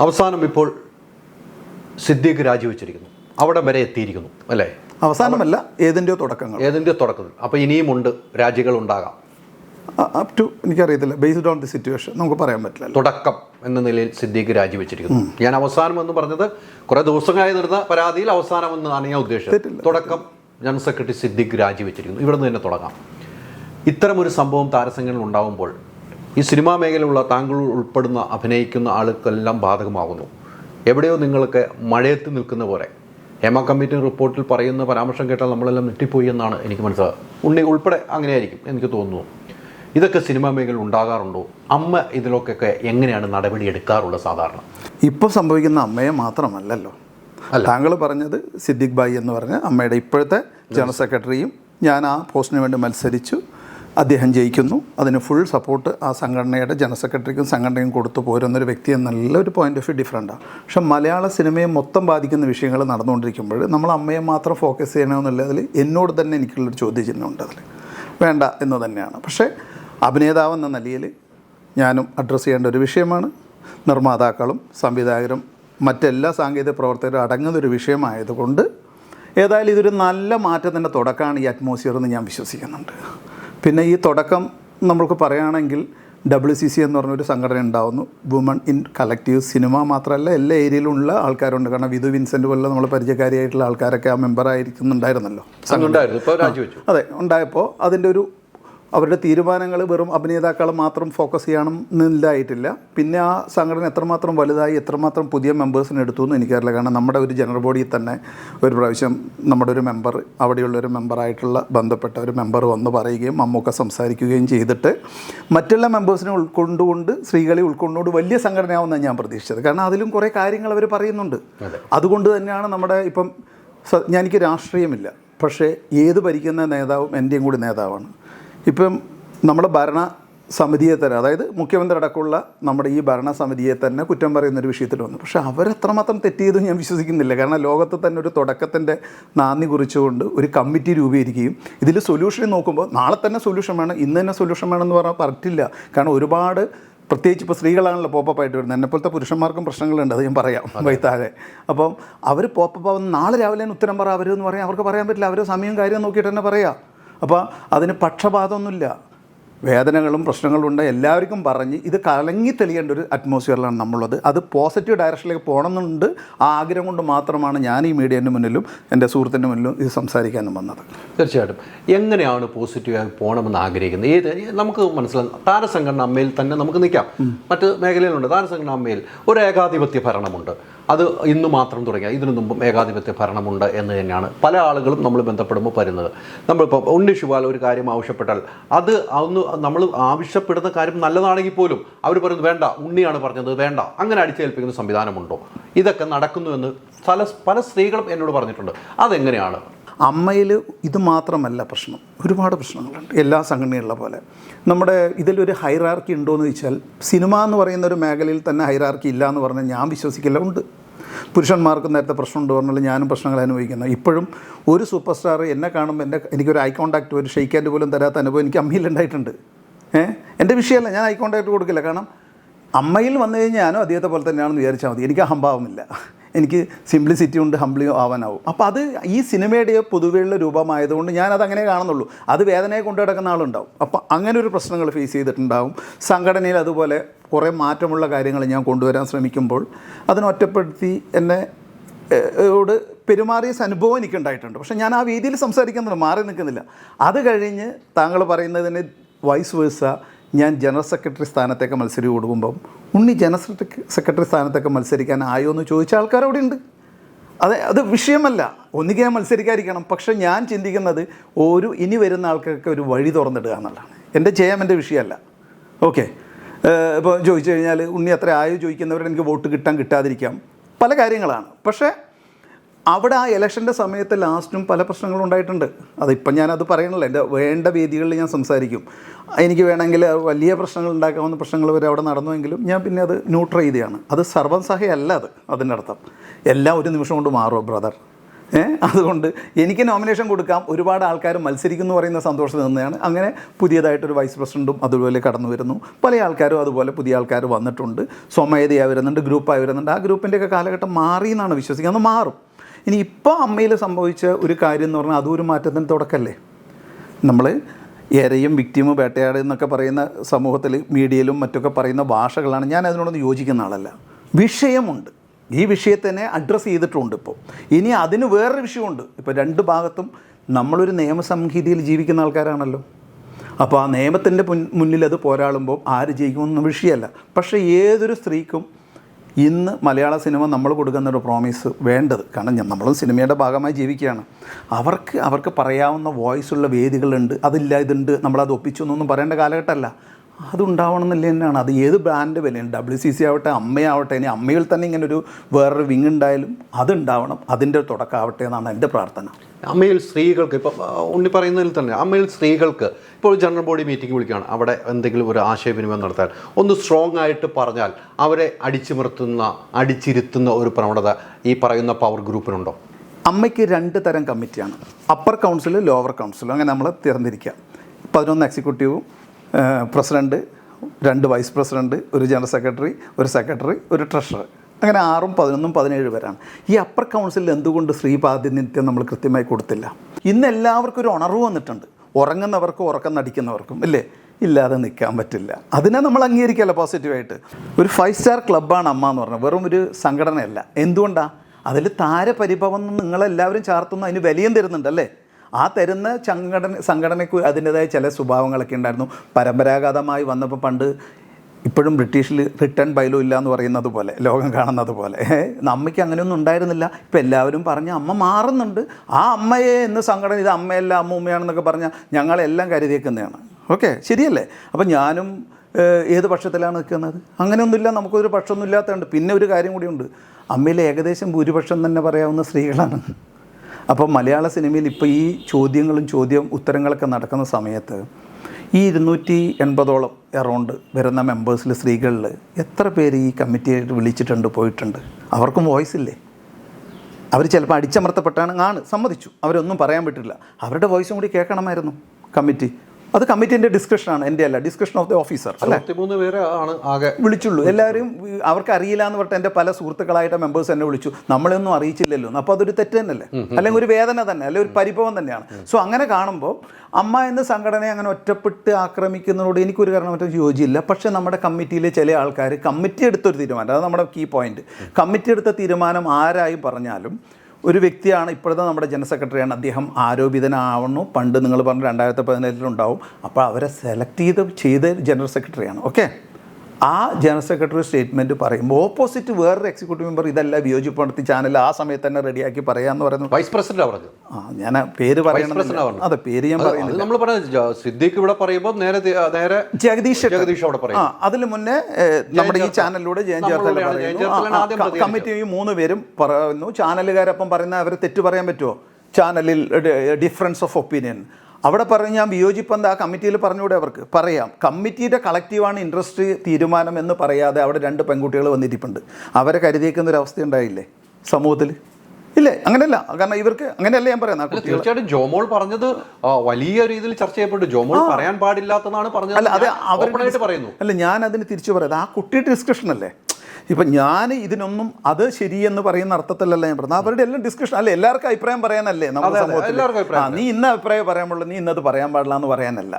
അവസാനം ഇപ്പോൾ സിദ്ദീഖ് രാജിവെച്ചിരിക്കുന്നു. അവിടെ വരെ എത്തിയിരിക്കുന്നു അല്ലേ? അവസാനമല്ല ഏതിന്റെയോ തുടക്കങ്ങൾ. ഏതിന്റെ തുടക്കത്തിൽ. അപ്പോൾ ഇനിയുമുണ്ട് രാജികൾ ഉണ്ടാകാം. അപ് ടു എനിക്കറിയത്തില്ല ബേസ്ഡ് ഓൺ ദി സിറ്റുവേഷൻ നമുക്ക് പറയാൻ പറ്റില്ല. തുടക്കം എന്ന നിലയിൽ സിദ്ദീഖ് രാജിവെച്ചിരിക്കുന്നു. ഞാൻ അവസാനം എന്ന് പറഞ്ഞത് കുറെ ദിവസങ്ങളായി നിർന്ന പരാതിയിൽ അവസാനം എന്നാണ് ഞാൻ ഉദ്ദേശിച്ചത്. തുടക്കം ജനറൽ സെക്രട്ടറി സിദ്ദീഖ് രാജിവെച്ചിരിക്കുന്നു. ഇവിടെ നിന്ന് തന്നെ തുടങ്ങാം. ഇത്തരമൊരു സംഭവം താരസംഘടന ഉണ്ടാവുമ്പോൾ ഈ സിനിമാ മേഖലയിലുള്ള താങ്കൾ ഉൾപ്പെടുന്ന അഭിനയിക്കുന്ന ആളുകൾക്കെല്ലാം ബാധകമാകുന്നു. എവിടെയോ നിങ്ങൾക്ക് മഴയത്ത് നിൽക്കുന്ന പോലെ. ഹേമ കമ്മിറ്റി റിപ്പോർട്ടിൽ പറയുന്ന പരാമർശം കേട്ടാൽ നമ്മളെല്ലാം നെട്ടിപ്പോയി എന്നാണ് എനിക്ക് മനസ്സിലാകുക ഉണ്ണി ഉൾപ്പെടെ അങ്ങനെയായിരിക്കും എനിക്ക് തോന്നുന്നു. ഇതൊക്കെ സിനിമാ മേഖലയിൽ ഉണ്ടാകാറുണ്ടോ? അമ്മ ഇതിലൊക്കെ എങ്ങനെയാണ് നടപടി എടുക്കാറുള്ളത് സാധാരണ? ഇപ്പോൾ സംഭവിക്കുന്ന അമ്മയെ മാത്രമല്ലല്ലോ. താങ്കൾ പറഞ്ഞത് സിദ്ദിഖ് ബായി എന്ന് പറഞ്ഞ അമ്മയുടെ ഇപ്പോഴത്തെ ജനറൽ സെക്രട്ടറിയും ഞാൻ ആ പോസ്റ്റിന് വേണ്ടി മത്സരിച്ചു. അദ്ദേഹം ജയിക്കുന്നു. അതിന് ഫുൾ സപ്പോർട്ട് ആ സംഘടനയുടെ ജനറൽ സെക്രട്ടറിക്കും സംഘടനയും കൊടുത്തു പോരുന്നൊരു വ്യക്തി നല്ലൊരു പോയിന്റ് ഓഫ് വ്യൂ ഡിഫറെന്റാണ് പക്ഷെ മലയാള സിനിമയെ മൊത്തം ബാധിക്കുന്ന വിഷയങ്ങൾ നടന്നുകൊണ്ടിരിക്കുമ്പോൾ നമ്മൾ അമ്മയെ മാത്രം ഫോക്കസ് ചെയ്യണമെന്നുള്ളതിൽ എന്നോട് തന്നെ എനിക്കുള്ളൊരു ചോദ്യചിഹ്നമുണ്ട് അതിൽ. വേണ്ട എന്ന് തന്നെയാണ്. പക്ഷേ അഭിനേതാവ് എന്ന നിലയിൽ ഞാനും അഡ്രസ്സ് ചെയ്യേണ്ട ഒരു വിഷയമാണ്. നിർമ്മാതാക്കളും സംവിധായകരും മറ്റെല്ലാ സാങ്കേതിക പ്രവർത്തകരും അടങ്ങുന്നൊരു വിഷയമായതുകൊണ്ട് ഏതായാലും ഇതൊരു നല്ല മാറ്റത്തിന്റെ തുടക്കമാണ് ഈ അറ്റ്മോസ്ഫിയർ എന്ന് ഞാൻ വിശ്വസിക്കുന്നുണ്ട്. പിന്നെ ഈ തുടക്കം നമ്മൾക്ക് പറയുകയാണെങ്കിൽ ഡബ്ല്യു സി സി എന്ന് പറഞ്ഞൊരു സംഘടന ഉണ്ടാവുന്നു. വുമൺ ഇൻ കളക്റ്റീവ് സിനിമ മാത്രമല്ല എല്ലാ ഏരിയയിലുള്ള ആൾക്കാരുണ്ട്. കാരണം വിധു വിൻസെന്റ് പോലെ നമ്മൾ പരിചയക്കാരിയായിട്ടുള്ള ആൾക്കാരൊക്കെ ആ മെമ്പറായിരിക്കുന്നുണ്ടായിരുന്നല്ലോ അതെ. ഉണ്ടായപ്പോൾ അതിന്റെ ഒരു അവരുടെ തീരുമാനങ്ങൾ വെറും അഭിനേതാക്കളെ മാത്രം ഫോക്കസ് ചെയ്യണം എന്നില്ലായിട്ടില്ല പിന്നെ ആ സംഘടന എത്രമാത്രം വലുതായി എത്രമാത്രം പുതിയ മെമ്പേഴ്സിനെ എടുത്തു എന്ന് എനിക്കറിയില്ല. കാരണം നമ്മുടെ ഒരു ജനറൽ ബോഡിയിൽ തന്നെ ഒരു പ്രാവശ്യം നമ്മുടെ ഒരു മെമ്പർ അവിടെയുള്ള ഒരു മെമ്പറായിട്ടുള്ള ബന്ധപ്പെട്ട ഒരു മെമ്പർ വന്ന് പറയുകയും മമ്മൂക്ക സംസാരിക്കുകയും ചെയ്തിട്ട് മറ്റുള്ള മെമ്പേഴ്സിനെ ഉൾക്കൊണ്ടുകൊണ്ട് സ്ത്രീകളെ ഉൾക്കൊണ്ടുകൊണ്ട് വലിയ സംഘടനയാവുമെന്നാണ് ഞാൻ പ്രതീക്ഷിച്ചത്. കാരണം അതിലും കുറേ കാര്യങ്ങൾ അവർ പറയുന്നുണ്ട്. അതുകൊണ്ട് തന്നെയാണ് നമ്മുടെ ഇപ്പം ഞാൻ എനിക്ക് രാഷ്ട്രീയമില്ല. പക്ഷേ ഏത് ഭരിക്കുന്ന നേതാവും എന്റെയും കൂടി നേതാവാണ്. ഇപ്പം നമ്മുടെ ഭരണ സമിതിയെ തന്നെ അതായത് മുഖ്യമന്ത്രി അടക്കമുള്ള നമ്മുടെ ഈ ഭരണസമിതിയെ തന്നെ കുറ്റം പറയുന്ന ഒരു വിഷയത്തിൽ വന്നു. പക്ഷേ അവരെത്രമാത്രം തെറ്റിയതും ഞാൻ വിശ്വസിക്കുന്നില്ല. കാരണം ലോകത്ത് തന്നെ ഒരു തുടക്കത്തിന്റെ നാന്ദി കുറിച്ചുകൊണ്ട് ഒരു കമ്മിറ്റി രൂപീകരിക്കുകയും ഇതിൽ സൊല്യൂഷൻ നോക്കുമ്പോൾ നാളെ തന്നെ സൊല്യൂഷൻ വേണം ഇന്ന് തന്നെ സൊല്യൂഷൻ വേണമെന്ന് പറഞ്ഞാൽ പറ്റില്ല. കാരണം ഒരുപാട് പ്രത്യേകിച്ച് ഇപ്പോൾ സ്ത്രീകളാണല്ലോ പോപ്പപ്പ് ആയിട്ട് വരുന്നത് എന്നെപ്പോലത്തെ പുരുഷന്മാർക്കും പ്രശ്നങ്ങളുണ്ട് അത് ഞാൻ പറയാം. വൈത്താഴെ അപ്പം അവർ പോപ്പപ്പ് ആവുന്ന നാളെ രാവിലെ തന്നെ ഉത്തരം പറ അവരെന്ന് പറയാം. അവർക്ക് പറയാൻ പറ്റില്ല. അവർ സമയം കാര്യം നോക്കിയിട്ട് തന്നെ പറയാം. അപ്പോൾ അതിന് പക്ഷപാതമൊന്നുമില്ല. വേദനകളും പ്രശ്നങ്ങളും ഉണ്ട് എല്ലാവർക്കും പറഞ്ഞ് ഇത് കലങ്ങി തെളിയേണ്ട ഒരു അറ്റ്മോസ്ഫിയറിലാണ് നമ്മളുള്ളത്. അത് പോസിറ്റീവ് ഡയറക്ഷനിലേക്ക് പോകണമെന്നുണ്ട് ആ ആഗ്രഹം കൊണ്ട് മാത്രമാണ് ഞാൻ ഈ മീഡിയന്റെ മുന്നിലും എന്റെ സുഹൃത്തിന്റെ മുന്നിലും ഇത് സംസാരിക്കാനും വന്നത്. തീർച്ചയായിട്ടും. എങ്ങനെയാണ് പോസിറ്റീവായി പോകണമെന്ന് ആഗ്രഹിക്കുന്നത്? ഏത് നമുക്ക് മനസ്സിലാകും താരസംഘടന അമ്മയിൽ തന്നെ നമുക്ക് നിൽക്കാം. മറ്റ് മേഖലയിലുണ്ട്. താരസംഘടന അമ്മയിൽ ഒരു ഏകാധിപത്യ ഭരണമുണ്ട്. അത് ഇന്ന് മാത്രം തുടങ്ങിയ ഇതിനു മുമ്പും ഏകാധിപത്യ ഭരണമുണ്ട് എന്ന് തന്നെയാണ് പല ആളുകളും നമ്മൾ ബന്ധപ്പെടുമ്പോൾ വരുന്നത് നമ്മളിപ്പോൾ ഉണ്ണി ശിവാൽ ഒരു കാര്യം ആവശ്യപ്പെട്ടാൽ അത് ഒന്ന് നമ്മൾ ആവശ്യപ്പെടുന്ന കാര്യം നല്ലതാണെങ്കിൽ പോലും അവർ പറയുന്നത് വേണ്ട ഉണ്ണിയാണ് പറഞ്ഞത് വേണ്ട അങ്ങനെ അടിച്ചേൽപ്പിക്കുന്ന സംവിധാനമുണ്ടോ? ഇതൊക്കെ നടക്കുന്നു എന്ന് പല പല സ്ത്രീകളും എന്നോട് പറഞ്ഞിട്ടുണ്ട്. അതെങ്ങനെയാണ്? അമ്മയിൽ ഇത് മാത്രമല്ല പ്രശ്നം. ഒരുപാട് പ്രശ്നങ്ങളുണ്ട്. എല്ലാ സംഘടനയുള്ള പോലെ. നമ്മുടെ ഇതിലൊരു ഹൈറാർക്കി ഉണ്ടോ എന്ന് ചോദിച്ചാൽ സിനിമ എന്ന് പറയുന്ന ഒരു മേഖലയിൽ തന്നെ ഹൈറാർക്കി ഇല്ല എന്ന് പറഞ്ഞാൽ ഞാൻ വിശ്വസിക്കില്ല. ഉണ്ട്. പുരുഷന്മാർക്ക് നേരത്തെ പ്രശ്നമുണ്ട് പറഞ്ഞാൽ ഞാനും പ്രശ്നങ്ങൾ അനുഭവിക്കുന്നത് ഇപ്പോഴും ഒരു സൂപ്പർ സ്റ്റാർ എന്നെ കാണുമ്പോൾ എന്റെ എനിക്കൊരു ഐ കോൺടാക്റ്റ് ഒരു ഷെയ്ക്ക് ഹാൻഡ് പോലും തരാത്ത അനുഭവം എനിക്ക് അമ്മയിലുണ്ടായിട്ടുണ്ട് ഏഹ് എന്റെ വിഷയമല്ല. ഞാൻ ഐ കോൺടാക്റ്റ് കൊടുക്കില്ല. കാരണം അമ്മയിൽ വന്നു കഴിഞ്ഞാൽ ഞാനും അദ്ദേഹത്തെ പോലെ തന്നെയാണെന്ന് വിചാരിച്ചാൽ മതി. എനിക്ക് അഹംഭാവമില്ല. എനിക്ക് സിംപ്ലിസിറ്റി ഉണ്ട് ഹംബ്ലിയോ ആവാനാവും. അപ്പോൾ അത് ഈ സിനിമയുടെ പൊതുവെയുള്ള രൂപമായതുകൊണ്ട് ഞാനത് അങ്ങനെ കാണുന്നുള്ളൂ. അത് വേദനയെ കൊണ്ടു കിടക്കുന്ന ആളുണ്ടാവും. അപ്പോൾ അങ്ങനെ ഒരു പ്രശ്നങ്ങൾ ഫേസ് ചെയ്തിട്ടുണ്ടാവും. സംഘടനയിൽ അതുപോലെ കുറേ മാറ്റമുള്ള കാര്യങ്ങൾ ഞാൻ കൊണ്ടുവരാൻ ശ്രമിക്കുമ്പോൾ അതിനൊറ്റപ്പെടുത്തി എന്നെ ോട് പെരുമാറിയ അനുഭവം എനിക്കുണ്ടായിട്ടുണ്ട്. പക്ഷേ ഞാൻ ആ രീതിയിൽ സംസാരിക്കുന്നുണ്ട് മാറി നിൽക്കുന്നില്ല. അത് കഴിഞ്ഞ് താങ്കൾ പറയുന്നതിന് വൈസ് വേഴ്സ ഞാൻ ജനറൽ സെക്രട്ടറി സ്ഥാനത്തേക്ക് മത്സരി കൊടുക്കുമ്പം ഉണ്ണി ജനറൽ സെക്രട്ടറി സ്ഥാനത്തേക്ക് മത്സരിക്കാൻ ആയോ? എന്ന് ചോദിച്ച ആൾക്കാർ അവിടെ ഉണ്ട്. അത് അത് വിഷയമല്ല. ഒന്നുകിൽ ഞാൻ മത്സരിക്കാതിരിക്കണം. പക്ഷെ ഞാൻ ചിന്തിക്കുന്നത് ഒരു ഇനി വരുന്ന ആൾക്കൊക്കെ ഒരു വഴി തുറന്നിടുക എന്നുള്ളതാണ്. എന്റെ ജയം എന്റെ വിഷയമല്ല. ഓക്കെ. ഇപ്പോൾ ചോദിച്ചു കഴിഞ്ഞാൽ ഉണ്ണി അത്ര ആയോ? ചോദിക്കുന്നവരുടെ എനിക്ക് വോട്ട് കിട്ടാൻ കിട്ടാതിരിക്കാം. പല കാര്യങ്ങളാണ്. പക്ഷേ അവിടെ ആ ഇലക്ഷന്റെ സമയത്ത് ലാസ്റ്റും പല പ്രശ്നങ്ങളും ഉണ്ടായിട്ടുണ്ട്. അതിപ്പം ഞാനത് പറയണല്ലോ എന്റെ വേണ്ട വേദികളിൽ ഞാൻ സംസാരിക്കും. എനിക്ക് വേണമെങ്കിൽ വലിയ പ്രശ്നങ്ങൾ ഉണ്ടാക്കാവുന്ന പ്രശ്നങ്ങൾ വരെ അവിടെ നടന്നുവെങ്കിലും ഞാൻ പിന്നെ അത് ന്യൂട്രൽ ചെയ്തതാണ്. അത് സർവം സഹയല്ല അത് അതിന്റെ അർത്ഥം. എല്ലാം ഒരു നിമിഷം കൊണ്ട് മാറുമോ ബ്രദർ? അതുകൊണ്ട് എനിക്ക് നോമിനേഷൻ കൊടുക്കാം. ഒരുപാട് ആൾക്കാർ മത്സരിക്കുന്നു പറയുന്ന സന്തോഷം തന്നെയാണ്. അങ്ങനെ പുതിയതായിട്ടൊരു വൈസ് പ്രസിഡന്റും അതുപോലെ കടന്നു വരുന്നു. പല ആൾക്കാരും അതുപോലെ പുതിയ ആൾക്കാർ വന്നിട്ടുണ്ട്. സ്വമേധയായി വരുന്നുണ്ട് ഗ്രൂപ്പായി വരുന്നുണ്ട്. ആ ഗ്രൂപ്പിന്റെയൊക്കെ കാലഘട്ടം മാറി എന്നാണ് വിശ്വസിക്കുന്നത്. മാറും. ഇനി ഇപ്പോൾ അമ്മയിൽ സംഭവിച്ച ഒരു കാര്യം എന്ന് പറഞ്ഞാൽ അതും ഒരു മാറ്റത്തിന് തുടക്കമല്ലേ നമ്മൾ എരയും വിക്ടിമും വേട്ടയാട് എന്നൊക്കെ പറയുന്ന സമൂഹത്തിൽ മീഡിയയിലും മറ്റൊക്കെ പറയുന്ന ഭാഷകളാണ് ഞാൻ അതിനോടൊന്നും യോജിക്കുന്ന ആളല്ല. വിഷയമുണ്ട്. ഈ വിഷയത്തിനെ അഡ്രസ്സ് ചെയ്തിട്ടുണ്ട് ഇപ്പോൾ ഇനി അതിന് വേറൊരു വിഷയമുണ്ട്. ഇപ്പോൾ രണ്ട് ഭാഗത്തും നമ്മളൊരു നിയമസംഹിതയിൽ ജീവിക്കുന്ന ആൾക്കാരാണല്ലോ. അപ്പോൾ ആ നിയമത്തിന്റെ മുന്നിൽ അത് പോരാളുമ്പോൾ ആര് ജയിക്കുമെന്ന വിഷയമല്ല. പക്ഷേ ഏതൊരു സ്ത്രീക്കും ഇന്ന് മലയാള സിനിമ നമ്മൾ കൊടുക്കുന്ന ഒരു പ്രോമിസ് വേണ്ടത്. കാരണം നമ്മളും സിനിമയുടെ ഭാഗമായി ജീവിക്കുകയാണ്. അവർക്ക് അവർക്ക് പറയാവുന്ന വോയിസ് ഉള്ള വേദികളുണ്ട് അതില്ല ഇതുണ്ട് നമ്മളത് ഒപ്പിച്ചു എന്നൊന്നും പറയേണ്ട കാലഘട്ടമല്ല. അതുണ്ടാവണം എന്നില്ല തന്നെയാണ് അത് ഏത് ബ്രാൻഡ് വിലയും ഡബ്ല്യു സി സി ആവട്ടെ അമ്മയാവട്ടെ ഇനി അമ്മയിൽ തന്നെ ഇങ്ങനെ ഒരു വേറൊരു വിങ് ഉണ്ടായാലും അതുണ്ടാവണം. അതിന്റെ തുടക്കമാവട്ടെ എന്നാണ് എന്റെ പ്രാർത്ഥന. അമ്മയിൽ സ്ത്രീകൾക്ക് ഇപ്പം ഉണ്ണി പറയുന്നതിൽ തന്നെ അമ്മയിൽ സ്ത്രീകൾക്ക് ഇപ്പോൾ ജനറൽ ബോഡി മീറ്റിംഗ് വിളിക്കുകയാണ്. അവിടെ എന്തെങ്കിലും ഒരു ആശയവിനിമയം നടത്താൻ. ഒന്ന് സ്ട്രോങ് ആയിട്ട് പറഞ്ഞാൽ അവരെ അടിച്ചുമർത്തുന്ന അടിച്ചിരുത്തുന്ന ഒരു പ്രവണത ഈ പറയുന്ന പവർ ഗ്രൂപ്പിനുണ്ടോ അമ്മയ്ക്ക് രണ്ട് തരം കമ്മിറ്റിയാണ് അപ്പർ കൗൺസിൽ ലോവർ കൗൺസിലും അങ്ങനെ നമ്മൾ തിരഞ്ഞിരിക്കുക. പതിനൊന്ന് എക്സിക്യൂട്ടീവും പ്രസിഡന്റ് രണ്ട് വൈസ് പ്രസിഡന്റ് ഒരു ജനറൽ സെക്രട്ടറി ഒരു സെക്രട്ടറി ഒരു ട്രഷറർ. അങ്ങനെ ആറും പതിനൊന്നും പതിനേഴ് പേരാണ്. ഈ അപ്പർ കൗൺസിലിൽ എന്തുകൊണ്ട് സ്ത്രീ പ്രാതിനിധ്യം നമ്മൾ കൃത്യമായി കൊടുത്തില്ല? ഇന്ന് എല്ലാവർക്കും ഒരു ഉണർവ് വന്നിട്ടുണ്ട്. ഉറങ്ങുന്നവർക്കും ഉറക്കം നടിക്കുന്നവർക്കും ഇല്ലേ ഇല്ലാതെ നിൽക്കാൻ പറ്റില്ല. അതിനെ നമ്മൾ അംഗീകരിക്കല്ല പോസിറ്റീവായിട്ട് ഒരു ഫൈവ് സ്റ്റാർ ക്ലബ്ബാണ് അമ്മ എന്ന് പറഞ്ഞത്. വെറും ഒരു സംഘടനയല്ല. എന്തുകൊണ്ടാണ് അതിൽ താരപരിഭവം നിങ്ങളെല്ലാവരും ചാർത്തുന്ന അതിന് വിലയും തരുന്നുണ്ട് അല്ലേ? ആ തരുന്ന സംഘടന സംഘടനയ്ക്ക് അതിന്റെതായ ചില സ്വഭാവങ്ങളൊക്കെ ഉണ്ടായിരുന്നു. പരമ്പരാഗതമായി വന്നപ്പോൾ പണ്ട് ഇപ്പോഴും ബ്രിട്ടീഷിൽ റിട്ടേൺ ബൈലോ ഇല്ല എന്ന് പറയുന്നത് പോലെ ലോകം കാണുന്നത് പോലെ. അമ്മയ്ക്ക് അങ്ങനെയൊന്നും ഉണ്ടായിരുന്നില്ല. ഇപ്പം എല്ലാവരും പറഞ്ഞ് അമ്മ മാറുന്നുണ്ട്. ആ അമ്മയെ എന്ന് സംഘടന ഇത് അമ്മയല്ല അമ്മൂമ്മയാണെന്നൊക്കെ പറഞ്ഞാൽ ഞങ്ങളെല്ലാം കരുതിയേക്കുന്നതാണ്. ഓക്കെ ശരിയല്ലേ? അപ്പം ഞാനും ഏത് പക്ഷത്തിലാണ് നിൽക്കുന്നത്? അങ്ങനെയൊന്നുമില്ല നമുക്കൊരു പക്ഷമൊന്നും ഇല്ലാത്തതുണ്ട്. പിന്നെ ഒരു കാര്യം കൂടിയുണ്ട്. അമ്മയിൽ ഏകദേശം ഭൂരിപക്ഷം തന്നെ പറയാവുന്ന സ്ത്രീകളാണ്. അപ്പോൾ മലയാള സിനിമയിൽ ഇപ്പോൾ ഈ ചോദ്യങ്ങളും ചോദ്യം ഉത്തരങ്ങളൊക്കെ നടക്കുന്ന സമയത്ത് ഈ ഇരുന്നൂറ്റി എൺപതോളം എറൗണ്ട് വരുന്ന മെമ്പേഴ്സിൽ സ്ത്രീകളിൽ എത്ര പേര് ഈ കമ്മിറ്റിയായിട്ട് വിളിച്ചിട്ടുണ്ട് പോയിട്ടുണ്ട്? അവർക്കും വോയിസ് ഇല്ലേ? അവർ ചിലപ്പോൾ അടിച്ചമർത്തപ്പെട്ടാണ് ആണ് സമ്മതിച്ചു. അവരൊന്നും പറയാൻ പറ്റില്ല. അവരുടെ വോയിസും കൂടി കേൾക്കണമായിരുന്നു കമ്മിറ്റി അത് കമ്മിറ്റീന്റെ ഡിസ്കഷനാണ് എന്റെ അല്ല ഡിസ്കഷൻ ഓഫ് ദി ഓഫീസർ അല്ലേ? പേര് ആണ് ആകെ വിളിച്ചുള്ളൂ. എല്ലാവരും അവർക്ക് അറിയില്ല എന്ന് പറഞ്ഞിട്ട് എന്റെ പല സുഹൃത്തുക്കളായിട്ട് മെമ്പേഴ്സ് എന്നെ വിളിച്ചു. നമ്മളൊന്നും അറിയിച്ചില്ലല്ലോ. അപ്പോൾ അതൊരു തെറ്റ് തന്നെയല്ലേ? അല്ലെങ്കിൽ ഒരു വേദന തന്നെ അല്ലെങ്കിൽ ഒരു പരിഭവം തന്നെയാണ്. സോ അങ്ങനെ കാണുമ്പോൾ അമ്മ എന്ന സംഘടനയെ അങ്ങനെ ഒറ്റപ്പെട്ട് ആക്രമിക്കുന്നതിനോട് എനിക്കൊരു കാരണമായിട്ടും യോജിയില്ല. പക്ഷേ നമ്മുടെ കമ്മിറ്റിയിലെ ചില ആൾക്കാർ കമ്മിറ്റി എടുത്തൊരു തീരുമാനം അതാണ് നമ്മുടെ കീ പോയിന്റ് കമ്മിറ്റി എടുത്ത തീരുമാനം ആരായി പറഞ്ഞാലും ഒരു വ്യക്തിയാണ് ഇപ്പോഴത്തെ നമ്മുടെ ജനറൽ സെക്രട്ടറിയാണ്. അദ്ദേഹം ആരോപിതനാവുന്നു. പണ്ട് നിങ്ങൾ പറഞ്ഞ രണ്ടായിരത്തി പതിനേഴിലുണ്ടാവും അപ്പോൾ അവരെ സെലക്ട് ചെയ്ത് ചെയ്ത ജനറൽ സെക്രട്ടറിയാണ്. ഓക്കെ? ആ ജനറൽ സെക്രട്ടറി സ്റ്റേറ്റ്മെന്റ് പറയുമ്പോൾ ഓപ്പോസിറ്റ് വേറൊരു എക്സിക്യൂട്ടീവ് മെമ്പർ ഇതല്ല ഇതെല്ലാം വിയോജിപ്പെടുത്തി ചാനൽ ആ സമയത്ത് തന്നെ റെഡിയാക്കി പറയാമെന്ന് പറയുന്നത് വൈസ് പ്രസിഡന്റ് പറഞ്ഞു ആ ഞാൻ പേര് പറയുന്നത്. അതെ പേര് ഞാൻ പറയുന്നത് നമ്മൾ പറഞ്ഞ സിദ്ദീഖ് ഇവിടെ പറയുമ്പോൾ നേരെ നേരെ ജഗദീഷ് ജഗദീഷ് അവിടെ പറയും. ആ അതിന് മുന്നേ നമ്മുടെ ഈ ചാനലിലൂടെ ജയൻ ചേർത്തല കമ്മിറ്റി ഈ മൂന്ന് പേരും പറയുന്നു. ചാനലുകാരപ്പം പറയുന്ന അവർ തെറ്റ് പറയാൻ പറ്റുമോ ചാനലിൽ ഡിഫറൻസ് ഓഫ് ഒപ്പീനിയൻ അവിടെ പറഞ്ഞ് ഞാൻ വിയോജിപ്പെന്താ ആ കമ്മിറ്റിയിൽ പറഞ്ഞുകൂടെ അവർക്ക്? പറയാം. കമ്മിറ്റിയുടെ കളക്റ്റീവാണ് ഇൻട്രസ്റ്റ് തീരുമാനം എന്ന് പറയാതെ അവിടെ രണ്ട് പെൺകുട്ടികൾ വന്നിരിപ്പുണ്ട്. അവരെ കരുതിയേക്കുന്ന ഒരു അവസ്ഥ ഉണ്ടായില്ലേ സമൂഹത്തിൽ? ഇല്ലേ? അങ്ങനെയല്ല. കാരണം ഇവർക്ക് അങ്ങനെയല്ല ഞാൻ പറയുന്നത്. തീർച്ചയായിട്ടും ജോമോൾ പറഞ്ഞത് വലിയ രീതിയിൽ ചർച്ച ചെയ്യപ്പെട്ടു ജോമോൾ പറയാൻ പാടില്ലാത്തതാണ് പറഞ്ഞത് അല്ല അത് ആയിട്ട് പറയുന്നു. അല്ല ഞാൻ അതിന് തിരിച്ചു പറയാം ആ കുട്ടിയുടെ ഡിസ്കഷൻ അല്ലേ? ഇപ്പം ഞാൻ ഇതിനൊന്നും അത് ശരിയെന്ന് പറയുന്ന അർത്ഥത്തിലല്ല ഞാൻ പറഞ്ഞത്. അവരുടെ എല്ലാം ഡിസ്കഷൻ അല്ല എല്ലാവർക്കും അഭിപ്രായം പറയാനല്ലേ നമ്മുടെ സമൂഹത്തിൽ നീ ഇന്ന അഭിപ്രായം പറയാൻ പാടുള്ളൂ നീ ഇന്നത് പറയാൻ പാടില്ല എന്ന് പറയാനല്ല.